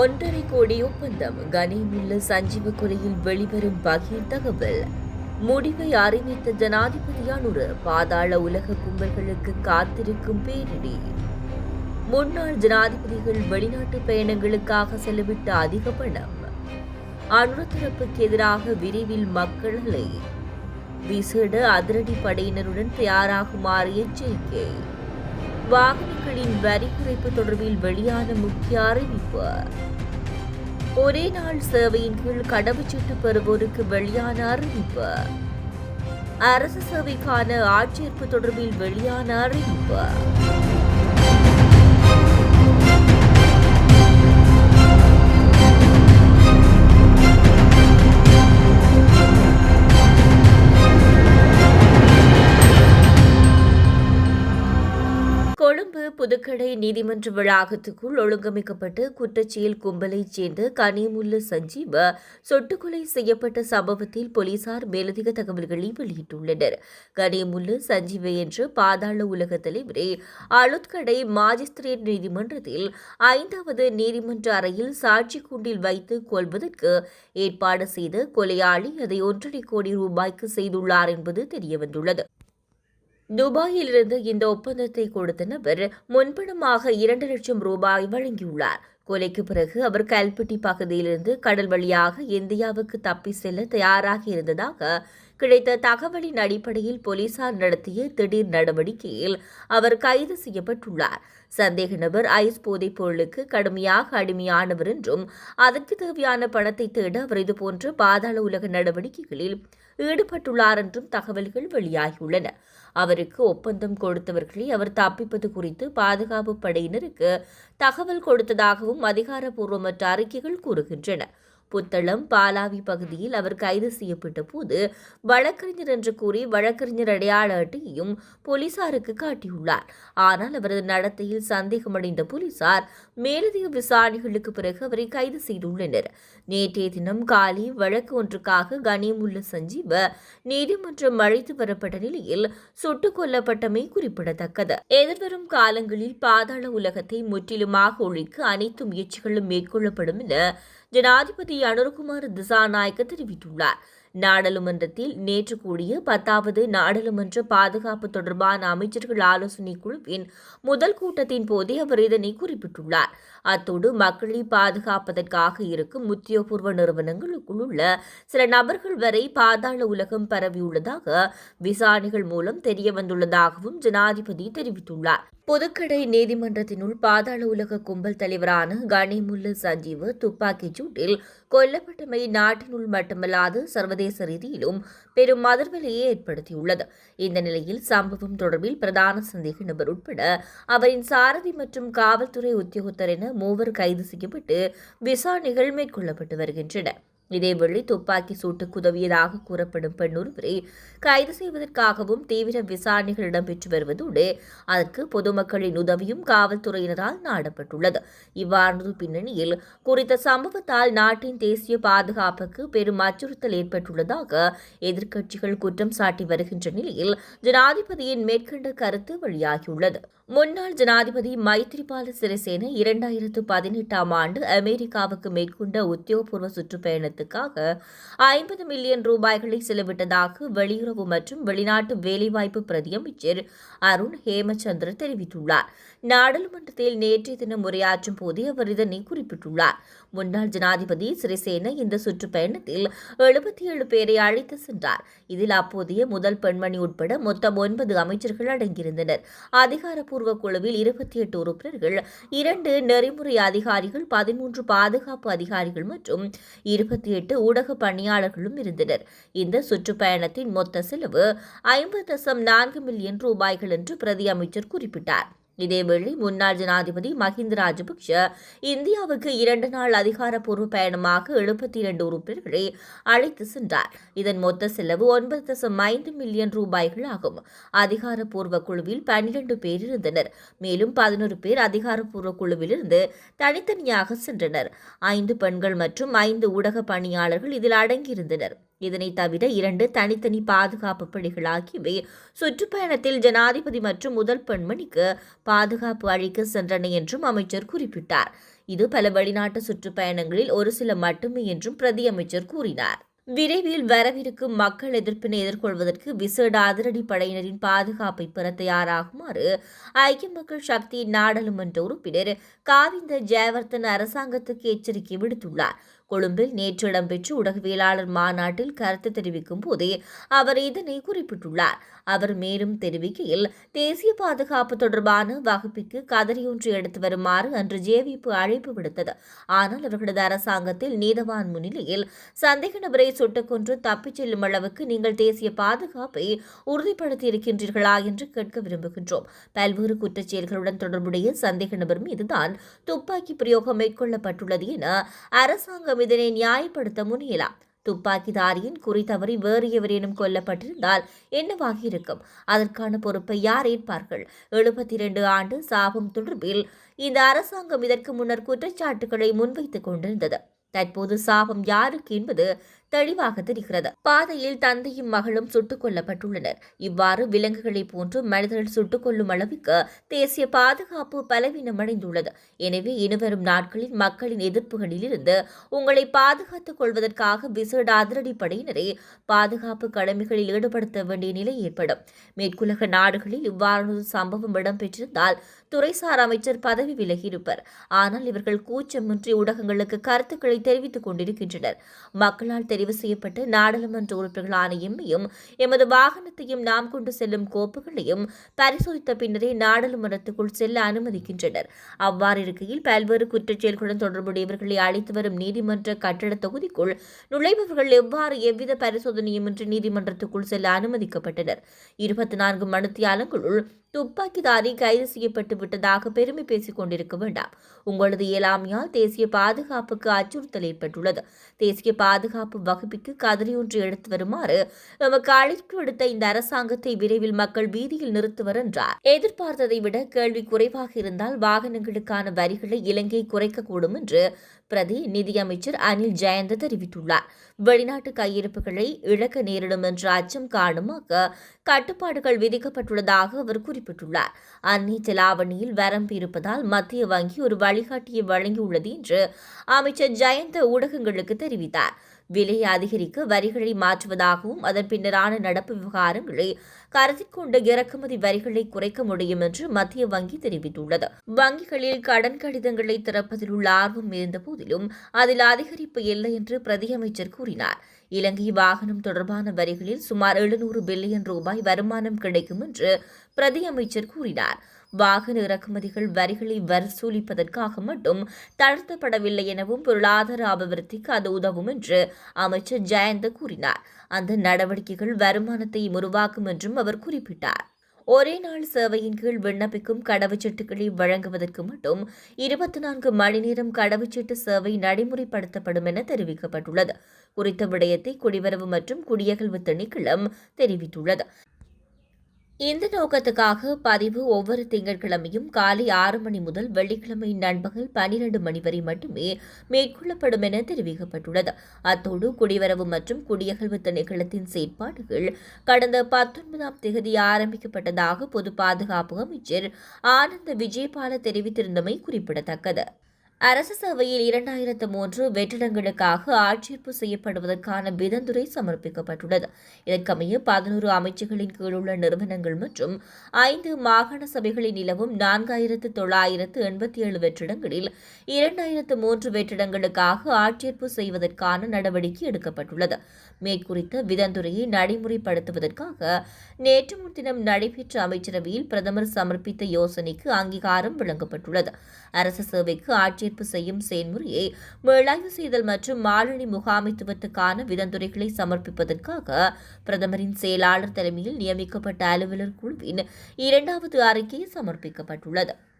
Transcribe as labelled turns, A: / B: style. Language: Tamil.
A: ஒன்றரை கோடி ஒப்பந்தம் கனிமுள்ள சஞ்சீவ கொலையில் வெளிவரும் பகிர் தகவல் முடிவை அறிவித்த ஜனாதிபதியானொரு பாதாள உலக கும்பல்களுக்கு காத்திருக்கும் பேரிடி முன்னாள் ஜனாதிபதிகள் வெளிநாட்டு பயணங்களுக்காக செலவிட்ட அதிக பணம் அணுத்தரப்புக்கு எதிராக விரைவில் மக்களை விசேட அதிரடி படையினருடன் தயாராகுமாறு எச்சரிக்கை வாகனங்களின் வரி குறைப்பு தொடர்பில் வெளியான முக்கிய அறிவிப்பு ஒரே நாள் சேவையின் கீழ் கடவுச்சீட்டு பெறுவோருக்கு வெளியான அறிவிப்பு அரசு சேவைக்கான ஆட்சேர்ப்பு தொடர்பில் வெளியான அறிவிப்பு கொழும்பு புதுக்கடை நீதிமன்ற வளாகத்துக்குள் ஒழுங்கமைக்கப்பட்டு குற்றச்சியல் கும்பலைச் சேர்ந்த கனிமுல்ல சஞ்சீவ சொட்டுக்கொலை செய்யப்பட்ட சம்பவத்தில் போலீசார் மேலதிக தகவல்களை வெளியிட்டுள்ளனர் கனிமுல்ல சஞ்சீவ என்று பாதாள உலக தலைவரை அலுத்கடை மாஜிஸ்திரேட் நீதிமன்றத்தில் ஐந்தாவது நீதிமன்ற அறையில் சாட்சி கூண்டில் வைத்து கொள்வதற்கு ஏற்பாடு செய்த கொலையாளி அதை ஒன்றரை கோடி ரூபாய்க்கு செய்துள்ளார் என்பது தெரியவந்துள்ளது துபாயிலிருந்து இந்த ஒப்பந்தத்தை கொடுத்த நபர் முன்பணமாக இரண்டு லட்சம் ரூபாய் வழங்கியுள்ளார் கொலைக்கு பிறகு அவர் கல்பட்டி பகுதியிலிருந்து கடல் வழியாக இந்தியாவுக்கு தப்பி செல்ல தயாராக இருந்ததாக கிடைத்த தகவலின் அடிப்படையில் போலீசார் நடத்திய திடீர் நடவடிக்கையில் அவர் கைது செய்யப்பட்டுள்ளார் சந்தேக நபர் ஐஸ் போதைப் பொருளுக்கு கடுமையாக அடிமையானவர் என்றும் அதற்கு தேவையான பணத்தை தேட அவர் இதுபோன்ற பாதாள உலக நடவடிக்கைகளில் ஈடுபட்டுள்ளார் என்றும் தகவல்கள் வெளியாகியுள்ளன அவருக்கு ஒப்பந்தம் கொடுத்தவர்களை அவர் தப்பிப்பது குறித்து பாதுகாப்பு படையினருக்கு தகவல் கொடுத்ததாகவும் அதிகாரப்பூர்வமற்ற அறிக்கைகள் கூறுகின்றன புத்தளம் பாலாவி பகுதியில் அவர் கைது செய்யப்பட்ட போது வழக்கறிஞர் என்று கூறி வழக்கறிஞர் அடையாள அட்டையையும் போலீசாருக்கு காட்டியுள்ளார் ஆனால் அவரது நடத்தையில் சந்தேகமடைந்த போலீசார் மேலதிக விசாரணைகளுக்கு பிறகு அவரை கைது செய்துள்ளனர் நேற்றைய தினம் காலை வழக்கு ஒன்றுக்காக கனியமுள்ள சஞ்சீவ நீதிமன்றம் அழைத்து வரப்பட்ட நிலையில் சுட்டுக் கொல்லப்பட்டமை குறிப்பிடத்தக்கது எதிர்வரும் காலங்களில் பாதாள உலகத்தை முற்றிலுமாக ஒழிக்க அனைத்து முயற்சிகளும் மேற்கொள்ளப்படும் என ஜனாதிபதி அனுர்குமார் திசாநாயக்க தெரிவித்துள்ளார் நாடாளுமன்றத்தில் நேற்று கூடிய பத்தாவது நாடாளுமன்ற பாதுகாப்பு தொடர்பான அமைச்சர்கள் ஆலோசனை குழுவின் முதல் கூட்டத்தின் போதே அவர் இதனை குறிப்பிட்டுள்ளார் அத்தோடு மக்களை பாதுகாப்பதற்காக இருக்கும் உத்தியோகபூர்வ உள்ள சில நபர்கள் வரை பாதாள உலகம் பரவியுள்ளதாக விசாரணைகள் மூலம் தெரியவந்துள்ளதாகவும் ஜனாதிபதி தெரிவித்துள்ளார் புதுக்கடை நீதிமன்றத்தினுள் பாதாள உலக கும்பல் தலைவரான கனிமுல்லு சஞ்சீவ் துப்பாக்கிச் சூட்டில் கொல்லப்பட்டமை நாட்டினுள் மட்டுமல்லாது சர்வதேச ரீதியிலும் பெரும் அதிர்வலையை ஏற்படுத்தியுள்ளது இந்த நிலையில் சம்பவம் தொடர்பில் பிரதான சந்தேக நபர் உட்பட அவரின் சாரதி மற்றும் காவல்துறை உத்தியோகத்தர் என மூவர் கைது செய்யப்பட்டு விசாரணைகள் மேற்கொள்ளப்பட்டு வருகின்றன இதேவேளை துப்பாக்கி சூட்டுக்கு உதவியதாக கூறப்படும் ஒருவரை கைது செய்வதற்காகவும் தீவிர விசாரணைகள் இடம்பெற்று வருவதோடு அதற்கு பொதுமக்களின் உதவியும் காவல்துறையினரால் நாடப்பட்டுள்ளது இவ்வாறு பின்னணியில் குறித்த சம்பவத்தால் நாட்டின் தேசிய பாதுகாப்புக்கு பெரும் அச்சுறுத்தல் ஏற்பட்டுள்ளதாக எதிர்க்கட்சிகள் குற்றம் சாட்டி வருகின்ற நிலையில் ஜனாதிபதியின் மேற்கண்ட கருத்து வெளியாகியுள்ளது முன்னாள் ஜனாதிபதி மைத்ரிபால சிறிசேன இரண்டாயிரத்து பதினெட்டாம் ஆண்டு அமெரிக்காவுக்கு மேற்கொண்ட உத்தியோகபூர்வ சுற்றுப்பயணத்துக்காக ஐம்பது மில்லியன் ரூபாய்களை செலவிட்டதாக வெளியுறவு மற்றும் வெளிநாட்டு வேலைவாய்ப்பு பிரதியமைச்சர் அருண் ஹேமச்சந்திர தெரிவித்துள்ளார் நாடாளுமன்றத்தில் நேற்றைய தினம் உரையாற்றும் போது அவர் இதனை குறிப்பிட்டுள்ளார் முன்னாள் ஜனாதிபதி சிறிசேன இந்த சுற்றுப்பயணத்தில் எழுபத்தி ஏழு பேரை அழைத்து சென்றார் இதில் அப்போதைய முதல் பெண்மணி உட்பட மொத்தம் ஒன்பது அமைச்சர்கள் அடங்கியிருந்தனர் அதிகாரப்பூர்வ உத்தியோகபூர்வ குழுவில் இருபத்தி எட்டு உறுப்பினர்கள் இரண்டு நெறிமுறை அதிகாரிகள் பதிமூன்று பாதுகாப்பு அதிகாரிகள் மற்றும் இருபத்தி எட்டு ஊடக பணியாளர்களும் இருந்தனர் இந்த சுற்றுப்பயணத்தின் மொத்த செலவு ஐம்பது தசம் நான்கு மில்லியன் ரூபாய்கள் என்று பிரதி அமைச்சர் குறிப்பிட்டார் இதேவேளை முன்னாள் ஜனாதிபதி மஹிந்த ராஜபக்ஷ இந்தியாவுக்கு இரண்டு நாள் அதிகாரப்பூர்வ பயணமாக எழுபத்தி இரண்டு உறுப்பினர்களை அழைத்து சென்றார் இதன் மொத்த செலவு ஒன்பது தசம் ஐந்து மில்லியன் ரூபாய்கள் ஆகும் அதிகாரப்பூர்வ குழுவில் பன்னிரண்டு பேர் இருந்தனர் மேலும் பதினொரு பேர் அதிகாரப்பூர்வ குழுவிலிருந்து தனித்தனியாக சென்றனர் ஐந்து பெண்கள் மற்றும் ஐந்து ஊடக பணியாளர்கள் இதில் அடங்கியிருந்தனர் இதனை தவிர இரண்டு தனித்தனி பாதுகாப்பு ஆகியவை சுற்றுப்பயணத்தில் ஜனாதிபதி மற்றும் முதல் பெண்மணிக்கு பாதுகாப்பு அளிக்க சென்றன என்றும் அமைச்சர் குறிப்பிட்டார் இது பல வெளிநாட்டு சுற்றுப்பயணங்களில் ஒரு சில மட்டுமே என்றும் பிரதியமைச்சர் கூறினார் விரைவில் வரவிருக்கும் மக்கள் எதிர்ப்பினை எதிர்கொள்வதற்கு விசேட அதிரடி படையினரின் பாதுகாப்பை பெற தயாராகுமாறு ஐக்கிய மக்கள் சக்தியின் நாடாளுமன்ற உறுப்பினர் காவிந்த ஜெயவர்தன் அரசாங்கத்துக்கு எச்சரிக்கை விடுத்துள்ளார் கொழும்பில் நேற்று இடம்பெற்ற ஊடகவியலாளர் மாநாட்டில் கருத்து தெரிவிக்கும் போதே அவர் இதனை குறிப்பிட்டுள்ளார் அவர் மேலும் தெரிவிக்கையில் தேசிய பாதுகாப்பு தொடர்பான வகுப்பிற்கு கதறியொன்று எடுத்து வருமாறு அன்று ஜேவிப்பு அழைப்பு விடுத்தது ஆனால் அவர்களது அரசாங்கத்தில் நீதவான் முன்னிலையில் சந்தேக நபரை சுட்டுக் கொன்று தப்பிச் செல்லும் அளவுக்கு நீங்கள் தேசிய பாதுகாப்பை உறுதிப்படுத்தி இருக்கின்றீர்களா என்று கேட்க விரும்புகின்றோம் பல்வேறு குற்றச் செயல்களுடன் தொடர்புடைய சந்தேக நபர் மீதுதான் துப்பாக்கி பிரயோகம் மேற்கொள்ளப்பட்டுள்ளது என அரசாங்கம் மேலும் இதனை நியாயப்படுத்த முனையலாம் துப்பாக்கிதாரியின் குறி தவறி வேறு எவரேனும் கொல்லப்பட்டிருந்தால் என்னவாகி இருக்கும் அதற்கான பொறுப்பை யார் ஏற்பார்கள் எழுபத்தி இரண்டு ஆண்டு சாபம் தொடர்பில் இந்த அரசாங்கம் இதற்கு முன்னர் குற்றச்சாட்டுகளை முன்வைத்துக் கொண்டிருந்தது தற்போது சாபம் யாருக்கு என்பது தெளிவாக தெரிகிறது பாதையில் தந்தையும் மகளும் சுட்டுக் கொல்லப்பட்டுள்ளனர் இவ்வாறு விலங்குகளை போன்று மனிதர்கள் சுட்டுக் கொள்ளும் அளவுக்கு தேசிய பாதுகாப்பு பலவீனமடைந்துள்ளது எனவே இனிவரும் நாட்களில் மக்களின் எதிர்ப்புகளில் இருந்து உங்களை பாதுகாத்துக் கொள்வதற்காக விசேட அதிரடி படையினரை பாதுகாப்பு கடமைகளில் ஈடுபடுத்த வேண்டிய நிலை ஏற்படும் மேற்குலக நாடுகளில் இவ்வாறான சம்பவம் இடம்பெற்றிருந்தால் துறைசார் அமைச்சர் பதவி விலகியிருப்பர் ஆனால் இவர்கள் கூச்சமின்றி ஊடகங்களுக்கு கருத்துக்களை தெரிவித்துக் கொண்டிருக்கின்றனர் மக்களால் தெரிவு செய்யப்பட்டு நாடாளுமன்ற உறுப்பினர்களான எம்மையும் எமது வாகனத்தையும் நாம் கொண்டு செல்லும் கோப்புகளையும் பரிசோதித்த பின்னரே நாடாளுமன்றத்துக்குள் செல்ல அனுமதிக்கின்றனர் அவ்வாறு இருக்கையில் பல்வேறு குற்றச்செயல்களுடன் தொடர்புடையவர்களை அழைத்து வரும் நீதிமன்ற கட்டிட தொகுதிக்குள் நுழைபவர்கள் எவ்வாறு எவ்வித பரிசோதனையுமின்றி நீதிமன்றத்துக்குள் செல்ல அனுமதிக்கப்பட்டனர் இருபத்தி நான்கு மணித்தியாலங்களுள் துப்பாக்கிதாரி கைது செய்யப்பட்டு விட்டதாக பெருமை பேசிக் கொண்டிருக்க வேண்டாம் உங்களது இயலாமையால் தேசிய பாதுகாப்புக்கு அச்சுறுத்தல் ஏற்பட்டுள்ளது தேசிய பாதுகாப்பு வகுப்பிற்கு கதறி ஒன்று எடுத்து வருமாறு நமக்கு அழைப்பு விடுத்த இந்த அரசாங்கத்தை விரைவில் மக்கள் வீதியில் நிறுத்துவர் என்றார் எதிர்பார்த்ததை விட கேள்வி குறைவாக இருந்தால் வாகனங்களுக்கான வரிகளை இலங்கை குறைக்கக்கூடும் என்று பிரதி நிதியமைச்சர் அனில் ஜெயந்த் தெரிவித்துள்ளார் வெளிநாட்டு கையிருப்புகளை இழக்க நேரிடும் என்ற அச்சம் காரணமாக கட்டுப்பாடுகள் விதிக்கப்பட்டுள்ளதாக அவர் குறிப்பிட்டுள்ளார் அன்னை செலாவணியில் வரம்பு இருப்பதால் மத்திய வங்கி ஒரு வழிகாட்டியை வழங்கியுள்ளது என்று அமைச்சர் ஜெயந்த் ஊடகங்களுக்கு தெரிவித்தார் விலை அதிகரிக்க வரிகளை மாற்றுவதாகவும் அதன் பின்னரான நடப்பு விவகாரங்களை கருத்தில் கொண்டு இறக்குமதி வரிகளை குறைக்க முடியும் என்று மத்திய வங்கி தெரிவித்துள்ளது வங்கிகளில் கடன் கடிதங்களை திறப்பதில் உள்ள ஆர்வம் இருந்த போதிலும் அதில் அதிகரிப்பு இல்லை என்று பிரதியமைச்சர் கூறினார் இலங்கை வாகனம் தொடர்பான வரிகளில் சுமார் எழுநூறு பில்லியன் ரூபாய் வருமானம் கிடைக்கும் என்று பிரதியமைச்சர் கூறினார் வாகன இறக்குமதிகள் வரிகளை வசூலிப்பதற்காக மட்டும் தளர்த்தப்படவில்லை எனவும் பொருளாதார அபிவிருத்திக்கு அது உதவும் என்று அமைச்சர் ஜெயந்த கூறினார் அந்த நடவடிக்கைகள் வருமானத்தை உருவாக்கும் என்றும் அவர் குறிப்பிட்டார் ஒரே நாள் சேவையின் கீழ் விண்ணப்பிக்கும் கடவுச்சீட்டுகளை வழங்குவதற்கு மட்டும் இருபத்தி நான்கு மணி நேரம் கடவுச்சீட்டு சேவை நடைமுறைப்படுத்தப்படும் என தெரிவிக்கப்பட்டுள்ளது குறித்த விடயத்தை குடிவரவு மற்றும் குடியகல்வு திணைக்களம் தெரிவித்துள்ளது இந்த நோக்கத்துக்காக பதிவு ஒவ்வொரு திங்கட்கிழமையும் காலை ஆறு மணி முதல் வெள்ளிக்கிழமை நண்பகல் பனிரெண்டு மணி வரை மட்டுமே மேற்கொள்ளப்படும் என தெரிவிக்கப்பட்டுள்ளது அத்தோடு குடிவரவு மற்றும் குடியகழ்வு திணைக்களத்தின் செயற்பாடுகள் கடந்த பத்தொன்பதாம் தேதி ஆரம்பிக்கப்பட்டதாக பொது பாதுகாப்பு அமைச்சர் ஆனந்த விஜயபால தெரிவித்திருந்தமை குறிப்பிடத்தக்கது அரசு சேவையில் இரண்டாயிரத்து மூன்று வெற்றிடங்களுக்காக ஆட்சேர்ப்பு செய்யப்படுவதற்கான விதந்துரை சமர்ப்பிக்கப்பட்டுள்ளது இதற்கமைய பதினோரு அமைச்சுகளின் உள்ள நிறுவனங்கள் மற்றும் ஐந்து மாகாண சபைகளில் நிலவும் நான்காயிரத்து தொள்ளாயிரத்து எண்பத்தி ஏழு வெற்றிடங்களில் இரண்டாயிரத்து மூன்று வெற்றிடங்களுக்காக ஆட்சேர்ப்பு செய்வதற்கான நடவடிக்கை எடுக்கப்பட்டுள்ளது மேற்குறித்த விதந்துரையை நடைமுறைப்படுத்துவதற்காக நேற்று முன்தினம் நடைபெற்ற அமைச்சரவையில் பிரதமர் சமர்ப்பித்த யோசனைக்கு அங்கீகாரம் வழங்கப்பட்டுள்ளது அரசு சேவைக்கு ஆட்சி பங்கேற்பு செய்யும் செயல்முறையை மேலாய்வு செய்தல் மற்றும் மாலணி முகாமைத்துவத்துக்கான விதந்துரைகளை சமர்ப்பிப்பதற்காக பிரதமரின் செயலாளர் தலைமையில் நியமிக்கப்பட்ட அலுவலர் குழுவின் இரண்டாவது அறிக்கை சமர்ப்பிக்கப்பட்டுள்ளது